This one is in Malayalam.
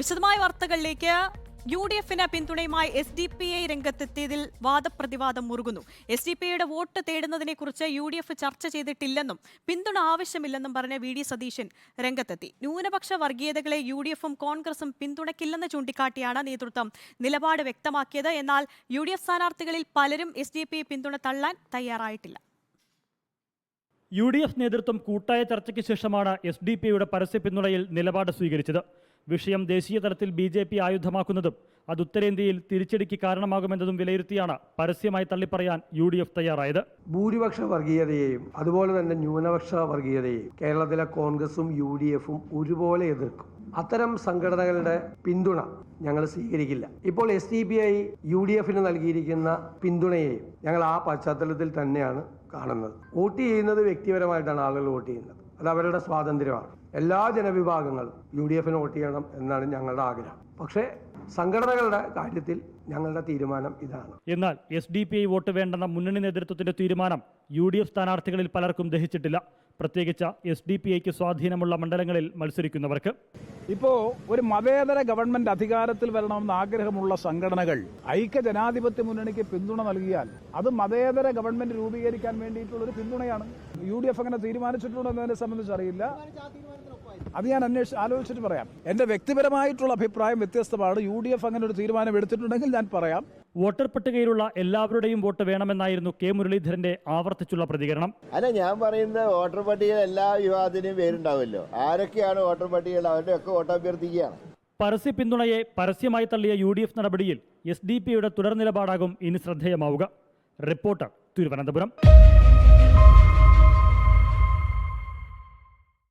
വിശദമായ വാർത്തകളിലേക്ക് യു ഡി എഫിന് പിന്തുണയുമായി എസ് ഡി പി ഐ രംഗത്തെത്തിയതിൽ വാദപ്രതിവാദം മുറുകുന്നു. എസ് ഡി പി ഐയുടെ വോട്ട് തേടുന്നതിനെക്കുറിച്ച് യു ഡി എഫ് ചർച്ച ചെയ്തിട്ടില്ലെന്നും പിന്തുണ ആവശ്യമില്ലെന്നും പറഞ്ഞ വി ഡി സതീശൻ രംഗത്തെത്തി. ന്യൂനപക്ഷ വർഗീയതകളെ യു ഡി എഫും കോൺഗ്രസും പിന്തുണയ്ക്കില്ലെന്ന് ചൂണ്ടിക്കാട്ടിയാണ് നേതൃത്വം നിലപാട് വ്യക്തമാക്കിയത്. എന്നാൽ യു ഡി എഫ് സ്ഥാനാർത്ഥികളിൽ പലരും എസ് ഡി പി ഐ പിന്തുണ തള്ളാൻ തയ്യാറായിട്ടില്ല. യു ഡി എഫ് നേതൃത്വം കൂട്ടായ ചർച്ചയ്ക്ക് ശേഷമാണ് എസ് ഡി പി ഐയുടെ പരസ്യ പിന്തുണയിൽ നിലപാട് സ്വീകരിച്ചത്. വിഷയം ദേശീയ തലത്തിൽ ബി ജെ പി ആയുധമാക്കുന്നതും അത് ഉത്തരേന്ത്യയിൽ തിരിച്ചടിക്ക് കാരണമാകുമെന്നതും വിലയിരുത്തിയാണ് പരസ്യമായി തള്ളിപ്പറയാൻ യു ഡി എഫ് തയ്യാറായത്. ഭൂരിപക്ഷ വർഗീയതയെയും അതുപോലെ തന്നെ ന്യൂനപക്ഷ വർഗീയതയെയും കേരളത്തിലെ കോൺഗ്രസും യു ഡി എഫും ഒരുപോലെ എതിർക്കും. അത്തരം സംഘടനകളുടെ പിന്തുണ ഞങ്ങൾ സ്വീകരിക്കില്ല. ഇപ്പോൾ S D P I U D എഫിന് നൽകിയിരിക്കുന്ന പിന്തുണയെയും ഞങ്ങൾ ആ പശ്ചാത്തലത്തിൽ തന്നെയാണ് കാണുന്നത്. വോട്ട് ചെയ്യുന്നത് വ്യക്തിപരമായിട്ടാണ് ആളുകൾ വോട്ട് ചെയ്യുന്നത്. അത് അവരുടെ സ്വാതന്ത്ര്യമാണ്. എല്ലാ ജനവിഭാഗങ്ങളും യു ഡി എഫിന് വോട്ട് ചെയ്യണം എന്നാണ് ഞങ്ങളുടെ ആഗ്രഹം. പക്ഷേ സംഘടനകളുടെ കാര്യത്തിൽ ഞങ്ങളുടെ തീരുമാനം ഇതാണ്. എന്നാൽ S D P I vote വേണ്ടെന്ന മുന്നണി നേതൃത്വത്തിന്റെ തീരുമാനം യു ഡി എഫ് സ്ഥാനാർത്ഥികളിൽ പലർക്കും ദഹിച്ചിട്ടില്ല. പ്രത്യേകിച്ച് എസ് ഡി പി ഐക്ക് സ്വാധീനമുള്ള മണ്ഡലങ്ങളിൽ മത്സരിക്കുന്നവർക്ക്. ഇപ്പോ ഒരു മതേതര ഗവൺമെന്റ് അധികാരത്തിൽ വരണമെന്ന് ആഗ്രഹമുള്ള സംഘടനകൾ ഐക്യ ജനാധിപത്യ മുന്നണിക്ക് പിന്തുണ നൽകിയാൽ അത് മതേതര ഗവൺമെന്റ് രൂപീകരിക്കാൻ വേണ്ടിയിട്ടുള്ള ഒരു പിന്തുണയാണ്. യു ഡി എഫ് അങ്ങനെ തീരുമാനിച്ചിട്ടുണ്ടോ എന്നതിനെ സംബന്ധിച്ച് അറിയില്ല. അത് ഞാൻ അന്വേഷിച്ച് ആലോചിച്ചിട്ട് പറയാം. എന്റെ വ്യക്തിപരമായിട്ടുള്ള അഭിപ്രായം വ്യത്യസ്തമാണ്. യു ഡി എഫ് അങ്ങനെ ഒരു തീരുമാനം എടുത്തിട്ടുണ്ടെങ്കിൽ ഞാൻ പറയാം. വോട്ടർ പട്ടികയിലുള്ള എല്ലാവരുടെയും വോട്ട് വേണമെന്നായിരുന്നു കെ മുരളീധരന്റെ ആവർത്തിച്ചുള്ള പ്രതികരണം. അല്ല ഞാൻ പറയുന്നത് വോട്ടർ പട്ടികയിൽ എല്ലാ വിവാദത്തിനും പേരുണ്ടാവുമല്ലോ. ആരൊക്കെയാണ് വോട്ടർ പട്ടികയിൽ അവരുടെ ഒക്കെ വോട്ട് അഭ്യർത്ഥിക്കുകയാണ്? പരസ്യ പിന്തുണയെ പരസ്യമായി തള്ളിയ യു ഡി എഫ് നടപടിയിൽ എസ് ഡി പിയുടെ തുടർ നിലപാടാകും ഇനി ശ്രദ്ധേയമാവുക. റിപ്പോർട്ടർ തിരുവനന്തപുരം.